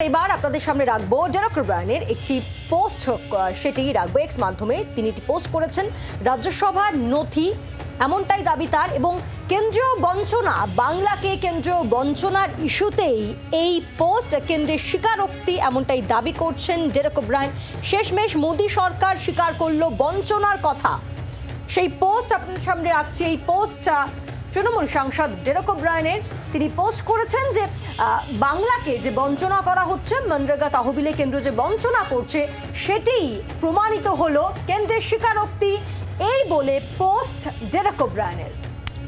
এবার আপনাদের সামনে রাখব ডেরক ব্রায়ানের একটি পোস্ট সেটি রাখব এক্স মাধ্যমে। তিনি একটি পোস্ট করেছেন, রাজ্যসভার নথি, এমনটাই দাবি তার এবং কেন্দ্রীয় বঞ্চনা, বাংলাকে কেন্দ্রীয় বঞ্চনার ইস্যুতেই এই পোস্ট কেন্দ্রের স্বীকারোক্তি এমনটাই দাবি করছেন ডেরক ব্রায়ান শেষমেশ মোদী সরকার স্বীকার করল বঞ্চনার কথা। সেই পোস্ট আপনাদের সামনে রাখছি, এই পোস্টটা তৃণমূল সাংসদ ডেরক ব্রায়নের তিনি পোস্ট করেছেন যে বাংলাকে যে বঞ্চনা করা হচ্ছে, মনরেগা তহবিলে কেন্দ্র যে বঞ্চনা করছে সেটি প্রমাণিত হলো কেন্দ্রের স্বীকারোক্তি। এই বলে পোস্ট ডেরক ব্রায়নের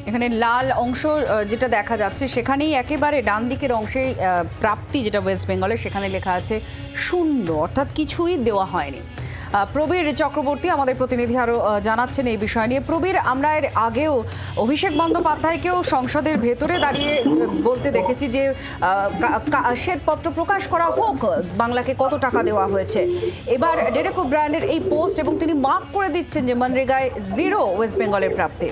এখানে লাল অংশ যেটা দেখা যাচ্ছে, সেখানেই একেবারে ডান দিকের অংশে প্রাপ্তি যেটা ওয়েস্ট বেঙ্গলের সেখানে লেখা আছে শূন্য, অর্থাৎ কিছুই দেওয়া হয়নি। প্রবীর চক্রবর্তী আমাদের প্রতিনিধি আরও জানাচ্ছেন এই বিষয় নিয়ে। প্রবীর, আমরা এর আগেও অভিষেক বন্দ্যোপাধ্যায়কেও সংসদের ভেতরে দাঁড়িয়ে বলতে দেখেছি যে শ্বেতপত্র প্রকাশ করা হোক, বাংলাকে কত টাকা দেওয়া হয়েছে। এবার ডেরেকো ব্র্যান্ডের এই পোস্ট এবং তিনি মার্ক করে দিচ্ছেন যে, মনরেগায় জিরো ওয়েস্ট বেঙ্গলের প্রাপ্তি।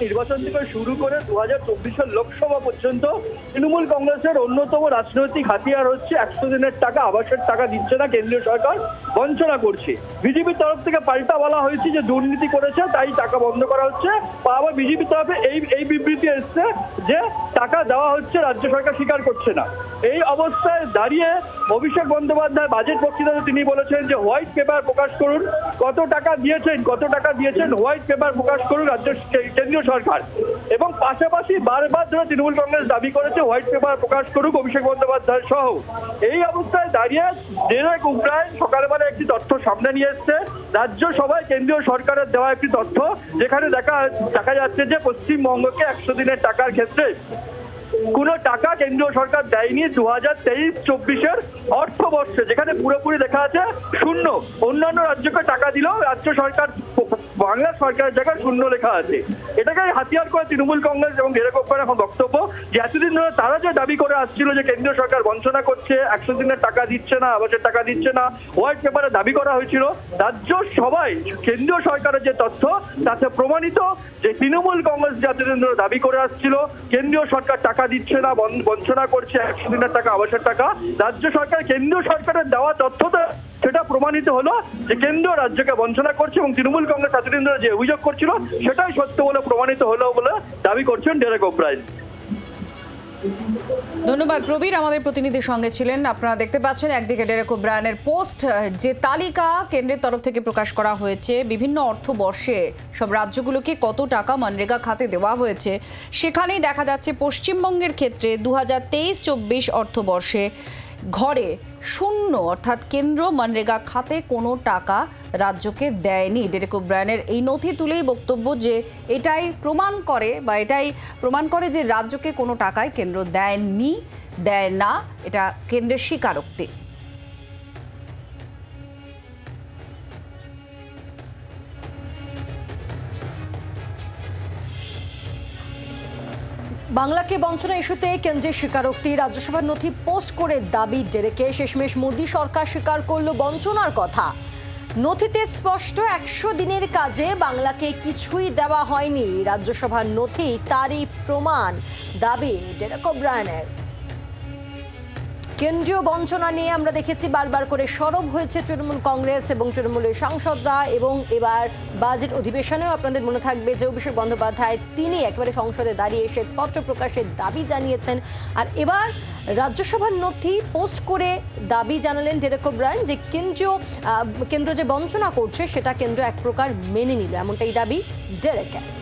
নির্বাচন থেকে শুরু করে দু হাজার চব্বিশের লোকসভা পর্যন্ত তৃণমূল কংগ্রেসের অন্যতম রাজনৈতিক হাতিয়ার হচ্ছে একশো দিনের টাকা, আবাসের টাকা দিচ্ছে না কেন্দ্রীয় সরকার, বঞ্চনা করছে। বিজেপির তরফ থেকে পাল্টা বলা হয়েছে যে দুর্নীতি করেছে, তাই টাকা বন্ধ করা হচ্ছে। বা আবার বিজেপির তরফে এই এই বিবৃতি এসছে যে টাকা দেওয়া হচ্ছে, রাজ্য সরকার স্বীকার করছে না। এই অবস্থায় দাঁড়িয়ে অভিষেক বন্দ্যোপাধ্যায় বাজেট বক্তৃতাতে তিনি বলেছেন যে হোয়াইট পেপার প্রকাশ করুন। কত টাকা দিয়েছেন, কত টাকা দিয়েছেন, হোয়াইট পেপার প্রকাশ করুন, রাজ্য, কেন্দ্রীয় সরকার। এবং পাশাপাশি বারবার ধরে তৃণমূল কংগ্রেস দাবি করেছে, হোয়াইট পেপার প্রকাশ করুক, অভিষেক বন্দ্যোপাধ্যায় সহ। এই অবস্থায় দাঁড়িয়ে ডেরেক উগ্রায়ন সকালবেলা একটি তথ্য সামনে নিয়ে এসছে। রাজ্য সভায় কেন্দ্রীয় সরকারের দেওয়া একটি তথ্য, যেখানে দেখা দেখা যাচ্ছে যে পশ্চিমবঙ্গকে একশো দিনের টাকার ক্ষেত্রে কোনো টাকা কেন্দ্রীয় সরকার দেয়নি দু হাজার তেইশ চব্বিশের অর্থবর্ষে, যেখানে পুরোপুরি দেখা আছে শূন্য। অন্যান্য রাজ্যকে টাকা দিলেও রাজ্য সরকার বাংলা সরকারের জায়গায় শূন্য লেখা আছে। এটাকে হাতিয়ার করে তৃণমূল কংগ্রেস এবং ডেরেকপ্পার এখন বক্তব্য যে এতদিন ধরে তারা যে দাবি করে আসছিল যে কেন্দ্রীয় সরকার বঞ্চনা করছে, একশো দিনের টাকা দিচ্ছে না, আবাসের টাকা দিচ্ছে না, হোয়াইট পেপারে দাবি করা হয়েছিল। রাজ্য সবাই কেন্দ্রীয় সরকারের যে তথ্য, তাতে প্রমাণিত যে তৃণমূল কংগ্রেস যে এতদিন ধরে দাবি করে আসছিল, কেন্দ্রীয় সরকার টাকা দিচ্ছে না বঞ্চনা করছে, একশো দিনের টাকা, আবাসের টাকা। রাজ্য সরকার, কেন্দ্রীয় সরকারের দেওয়া তথ্যটা সেটা প্রমাণিত হলো যে কেন্দ্র রাজ্যকে বঞ্চনা করছে এবং তৃণমূল কংগ্রেস এতদিন ধরে যে অভিযোগ করছিল, সেটাই সত্য বলে প্রমাণিত হলো বলে দাবি করছেন ডেরেক ওব্রায়ন। ধন্যবাদ, প্রবীর আমাদের প্রতিনিধির সঙ্গে ছিলেন। আপনারা দেখতে পাচ্ছেন, একদিকে ডেরেকো ব্রায়ানের পোস্ট, যে তালিকা কেন্দ্রের তরফ থেকে প্রকাশ করা হয়েছে, বিভিন্ন অর্থবর্ষে সব রাজ্যগুলোকে কত টাকা মনরেগা খাতে দেওয়া হয়েছে, সেখানেই দেখা যাচ্ছে পশ্চিমবঙ্গের ক্ষেত্রে দু হাজার তেইশ চব্বিশ অর্থবর্ষে ঘরে শূন্য, অর্থাৎ কেন্দ্র মনরেগা খাতে কোনো টাকা রাজ্যকে দেয়নি। ডেরেকো ব্রায়নের এই নথি তুলেই বক্তব্য যে এটাই প্রমাণ করে বা এটাই প্রমাণ করে যে রাজ্যকে কোনো টাকায় কেন্দ্র দেয়নি, দেয় না। এটা কেন্দ্রের স্বীকারোক্তি। বাংলাকে বঞ্চনা ইস্যুতে কেন্দ্রের স্বীকারোক্তি, রাজ্যসভার নথি পোস্ট করে দাবি ডেরেকে শেষমেশ মোদী সরকার স্বীকার করল বঞ্চনার কথা। নথিতে স্পষ্ট একশো দিনের কাজে বাংলাকে কিছুই দেওয়া হয়নি। রাজ্যসভার নথি, তারই প্রমাণ, দাবি ডেরেক ব্রায়নের কেন্দ্রীয় বঞ্চনা নিয়ে আমরা দেখেছি বারবার করে সরব হয়েছে তৃণমূল কংগ্রেস এবং তৃণমূলের সাংসদরা এবং এবার বাজেট অধিবেশনেও আপনাদের মনে থাকবে যে অভিষেক বন্দ্যোপাধ্যায় তিনি একেবারে সংসদে দাঁড়িয়ে এসে পত্র প্রকাশের দাবি জানিয়েছেন। আর এবার রাজ্যসভার নথি পোস্ট করে দাবি জানালেন ডেরেক ব্রায়ন যে কেন্দ্রীয় কেন্দ্র যে বঞ্চনা করছে সেটা কেন্দ্র এক প্রকার মেনে নিল। এমনটাই দাবি ডেরেকের।